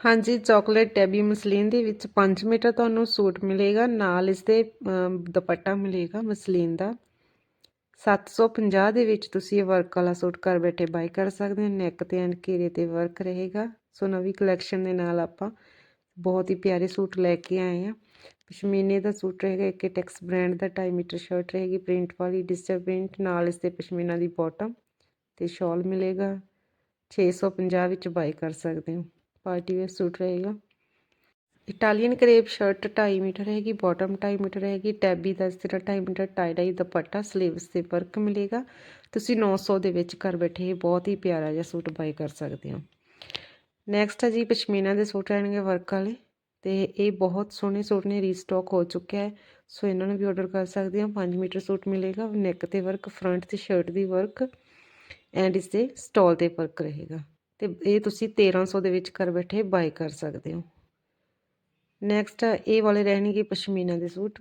ਹਾਂਜੀ, chocolate ਟੈਬੀ muslin ਦੇ ਵਿੱਚ 5 ਮੀਟਰ ਤੁਹਾਨੂੰ ਸੂਟ ਮਿਲੇਗਾ। ਨਾਲ ਇਸ ਦੇ ਦੁਪੱਟਾ ਮਿਲੇਗਾ ਮਸਲੀਨ ਦਾ। 750 ਦੇ ਵਿੱਚ ਤੁਸੀਂ ਇਹ ਵਰਕ ਵਾਲਾ ਸੂਟ ਘਰ ਬੈਠੇ ਬਾਈ ਕਰ ਸਕਦੇ ਹੋ। ਨੈਕ ਤੇ ਐਂਡ ਘੇਰੇ ਤੇ ਵਰਕ ਰਹੇਗਾ। ਸੋ ਨਵੀਂ ਕਲੈਕਸ਼ਨ ਦੇ ਨਾਲ ਆਪਾਂ ਬਹੁਤ ਹੀ ਪਿਆਰੇ ਸੂਟ ਲੈ ਕੇ ਆਏ ਆ ਪਸ਼ਮੀਨੇ ਦਾ ਸੂਟ ਰਹੇਗਾ, ਇੱਕ ਟੈਕਸ ਬ੍ਰਾਂਡ ਦਾ 2.5 ਮੀਟਰ ਸ਼ਰਟ ਰਹੇਗੀ ਪ੍ਰਿੰਟ ਵਾਲੀ ਡਿਜੀਟਲ ਪ੍ਰਿੰਟ ਨਾਲ ਇਸ ਦੇ ਪਸ਼ਮੀਨਾ ਦੀ ਬਾਟਮ ਤੇ ਸ਼ਾਲ ਮਿਲੇਗਾ। 650 ਵਿੱਚ ਬਾਈ ਕਰ ਸਕਦੇ ਹੋ। ਪਾਰਟੀ ਵੇਅਰ ਸੂਟ ਰਹੇਗਾ। ਇਟਾਲੀਅਨ ਕਰੇਪ ਸ਼ਰਟ 2.5 ਮੀਟਰ ਰਹੇਗੀ, ਬਾਟਮ 2.5 ਮੀਟਰ ਰਹੇਗੀ, ਟੈਬੀ ਦਾ ਇਸ ਤਰ੍ਹਾਂ ਢਾਈ metre tie dye dupatta sleeves ਤੇ ਵਰਕ ਮਿਲੇਗਾ। ਤੁਸੀਂ 900 ਦੇ ਵਿੱਚ ਘਰ ਬੈਠੇ ਇਹ ਬਹੁਤ ਹੀ ਪਿਆਰਾ ਜਿਹਾ ਸੂਟ ਬਾਈ ਕਰ ਸਕਦੇ ਹੋ। ਨੈਕਸਟ ਹੈ ਜੀ, ਪਸ਼ਮੀਨਾ ਦੇ ਸੂਟ ਰਹਿਣਗੇ ਵਰਕ ਵਾਲੇ। ਤੇ ਇਹ ਬਹੁਤ ਸੋਹਣੇ ਸੂਟ ਨੇ ਰੀਸਟਾਕ ਹੋ ਚੁੱਕਿਆ ਹੈ। ਸੋ ਇਹਨਾਂ ਨੂੰ ਵੀ ਆਰਡਰ ਕਰ ਸਕਦੇ ਹੋ। 5 ਮੀਟਰ ਸੂਟ ਮਿਲੇਗਾ ਨੈਕ ਤੇ ਵਰਕ ਫਰੰਟ ਤੇ ਸ਼ਰਟ ਦੀ ਵਰਕ ਐਂਡ ਇਸ ਦੇ ਸਟਾਲ ਤੇ ਵਰਕ ਰਹੇਗਾ। ਤੇ ਇਹ ਤੁਸੀਂ 1300 ਦੇ ਵਿੱਚ ਘਰ ਬੈਠੇ ਬਾਈ ਕਰ ਸਕਦੇ ਹੋ। ਨੈਕਸਟ ਇਹ ਵਾਲੇ ਰਹਿਣਗੇ ਪਸ਼ਮੀਨਾ ਦੇ ਸੂਟ।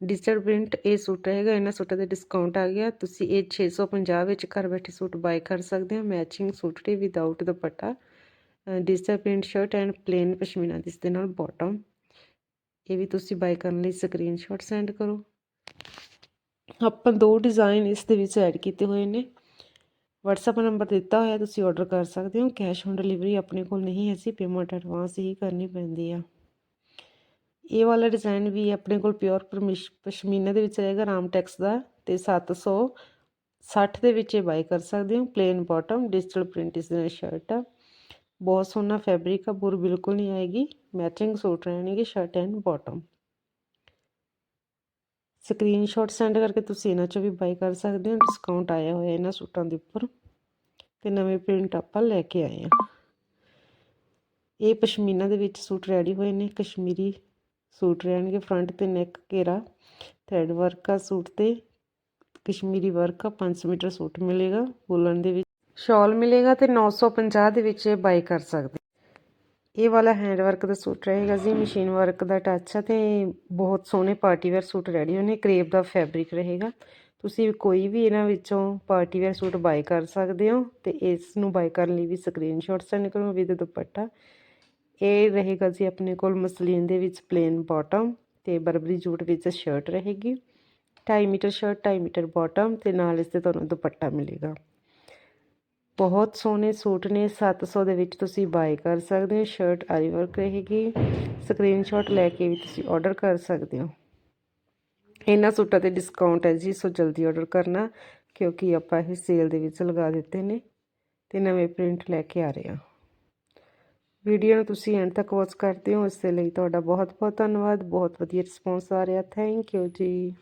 ਡਿਜੀਟਲ ਪ੍ਰਿੰਟ ਇਹ ਸੂਟ ਰਹੇਗਾ, ਇਹਨਾਂ ਸੂਟਾਂ ਤੇ ਡਿਸਕਾਊਂਟ ਆ ਗਿਆ। ਤੁਸੀਂ ਇਹ 650 ਵਿੱਚ ਘਰ ਬੈਠੇ ਸੂਟ ਬਾਈ ਕਰ ਸਕਦੇ ਹੋ। ਮੈਚਿੰਗ ਸੂਟ ਦੇ without dupatta. Digital print shirt and plain pashmina ਜਿਸ ਦੇ ਨਾਲ ਬਾਟਮ ਇਹ ਵੀ ਤੁਸੀਂ ਬਾਈ ਕਰਨ ਲਈ ਸਕਰੀਨਸ਼ਾਟ ਸੈਂਡ ਕਰੋ। ਆਪਾਂ ਦੋ ਡਿਜ਼ਾਈਨ ਇਸ ਦੇ ਵਿੱਚ ਐਡ ਕੀਤੇ ਹੋਏ ਨੇ। WhatsApp ਨੰਬਰ ਦਿੱਤਾ ਹੋਇਆ, ਤੁਸੀਂ ਆਰਡਰ ਕਰ ਸਕਦੇ ਹੋ। ਕੈਸ਼ ਔਨ ਡਿਲੀਵਰੀ ਆਪਣੇ ਕੋਲ ਨਹੀਂ ਹੈ ਸੀ ਪੇਮੈਂਟ ਐਡਵਾਂਸ ਹੀ ਕਰਨੀ ਪੈਂਦੀ ਆ। ਇਹ ਵਾਲਾ ਡਿਜ਼ਾਈਨ ਵੀ ਆਪਣੇ ਕੋਲ ਪਿਓਰ ਪਸ਼ਮੀਨਾ ਦੇ ਵਿੱਚ ਰਹੇਗਾ ਰਾਮਟੈਕਸ ਦਾ, ਤੇ 760 ਦੇ ਵਿੱਚ ਇਹ ਬਾਈ ਕਰ ਸਕਦੇ ਹੋ। ਪਲੇਨ ਬਾਟਮ ਡਿਜੀਟਲ ਪ੍ਰਿੰਟ ਇਸ ਦੇ ਸ਼ਰਟ ਆ। ਬਹੁਤ ਸੋਹਣਾ ਫੈਬਰਿਕ ਆ, ਬੁਰ ਬਿਲਕੁਲ ਨਹੀਂ ਆਏਗੀ। ਮੈਚਿੰਗ ਸੂਟ ਰਹਿਣਗੇ shirt and bottom screenshot send ਕਰਕੇ ਤੁਸੀਂ ਇਹਨਾਂ ਚੋਂ ਵੀ ਬਾਈ ਕਰ ਸਕਦੇ ਹੋ ਡਿਸਕਾਊਂਟ ਆਇਆ ਹੋਇਆ ਇਹਨਾਂ ਸੂਟਾਂ ਦੇ ਉੱਪਰ। ਤੇ ਨਵੇਂ ਪ੍ਰਿੰਟ ਆਪਾਂ ਲੈ ਕੇ ਆਏ ਆ ਇਹ ਪਸ਼ਮੀਨਾ ਦੇ ਵਿੱਚ ਸੂਟ ਰੈਡੀ ਹੋਏ ਨੇ, ਕਸ਼ਮੀਰੀ ਸੂਟ ਰਹਿਣਗੇ ਫਰੰਟ ਤੇ ਨੈਕ ਘੇਰਾ ਥ੍ਰੈਡ ਵਰਕ ਆ ਸੂਟ ਤੇ। ਕਸ਼ਮੀਰੀ ਵਰਕ ਆ 5 ਮੀਟਰ ਸੂਟ ਮਿਲੇਗਾ। ਬੋਲਣ ਦੇ ਵਿੱਚ ਸ਼ਾਲ ਮਿਲੇਗਾ ਤੇ 950 ਦੇ ਵਿੱਚ ਇਹ ਬਾਈ ਕਰ ਸਕਦੇ ਇਹ ਵਾਲਾ ਹੈਂਡ ਵਰਕ ਦਾ ਸੂਟ ਰਹੇਗਾ ਜੀ ਮਸ਼ੀਨ ਵਰਕ ਦਾ ਟੱਚ ਆ ਤੇ ਬਹੁਤ ਸੋਹਣੇ ਪਾਰਟੀ ਵੇਅਰ ਸੂਟ ਰੈਡੀ ਹੋਣੇ ਕਰੇਪ ਦਾ ਫੈਬਰਿਕ ਰਹੇਗਾ। ਤੁਸੀਂ ਕੋਈ ਵੀ ਇਹਨਾਂ ਵਿੱਚੋਂ ਪਾਰਟੀ ਵੇਅਰ ਸੂਟ ਬਾਈ ਕਰ ਸਕਦੇ ਹੋ ਤੇ ਇਸ ਨੂੰ ਬਾਈ ਕਰਨ ਲਈ ਵੀ ਸਕਰੀਨਸ਼ਾਟ ਸੈਂਡ ਕਰੋ ਵਿਦ ਦੁਪੱਟਾ। ਇਹ ਰਹੇਗਾ ਜੀ ਆਪਣੇ ਕੋਲ ਮਸਲੀਨ ਦੇ ਵਿੱਚ ਪਲੇਨ ਬਾਟਮ ਤੇ ਬਰਬਰੀ ਜੂਟ ਵਿੱਚ ਸ਼ਰਟ ਰਹੇਗੀ। 2.5 ਮੀਟਰ ਸ਼ਰਟ 2.5 ਮੀਟਰ ਬਾਟਮ ਤੇ ਨਾਲ ਇਸ ਤੇ ਤੁਹਾਨੂੰ ਦੁਪੱਟਾ ਮਿਲੇਗਾ। ਬਹੁਤ ਸੋਹਣੇ ਸੂਟ ਨੇ 700 ਦੇ ਵਿੱਚ ਤੁਸੀਂ ਬਾਈ ਕਰ ਸਕਦੇ ਹੋ ਸ਼ਰਟ ਆਰੀ ਵਰਕ ਰਹੇਗੀ। ਸਕਰੀਨਸ਼ਾਟ ਲੈ ਕੇ ਵੀ ਤੁਸੀਂ ਆਰਡਰ ਕਰ ਸਕਦੇ ਹੋ। ਇਹਨਾਂ ਸੂਟਾਂ ਤੇ ਡਿਸਕਾਊਂਟ ਹੈ ਜੀ, ਸੋ ਜਲਦੀ ਆਰਡਰ ਕਰਨਾ, ਕਿਉਂਕਿ ਆਪਾਂ ਇਹ ਸੇਲ ਦੇ ਵਿੱਚ ਲਗਾ ਦਿੱਤੇ ਨੇ ਤੇ ਨਵੇਂ ਪ੍ਰਿੰਟ ਲੈ ਕੇ ਆ ਰਹੇ ਹਾਂ। ਵੀਡੀਓ ਨੂੰ ਤੁਸੀਂ ਐਂਡ ਤੱਕ ਵਾਚ ਕਰਦੇ ਹੋ, ਇਸ ਦੇ ਲਈ ਤੁਹਾਡਾ ਬਹੁਤ ਬਹੁਤ ਧੰਨਵਾਦ, ਬਹੁਤ ਵਧੀਆ ਰਿਸਪੌਂਸ ਆ ਰਿਹਾ ਥੈਂਕ ਯੂ ਜੀ।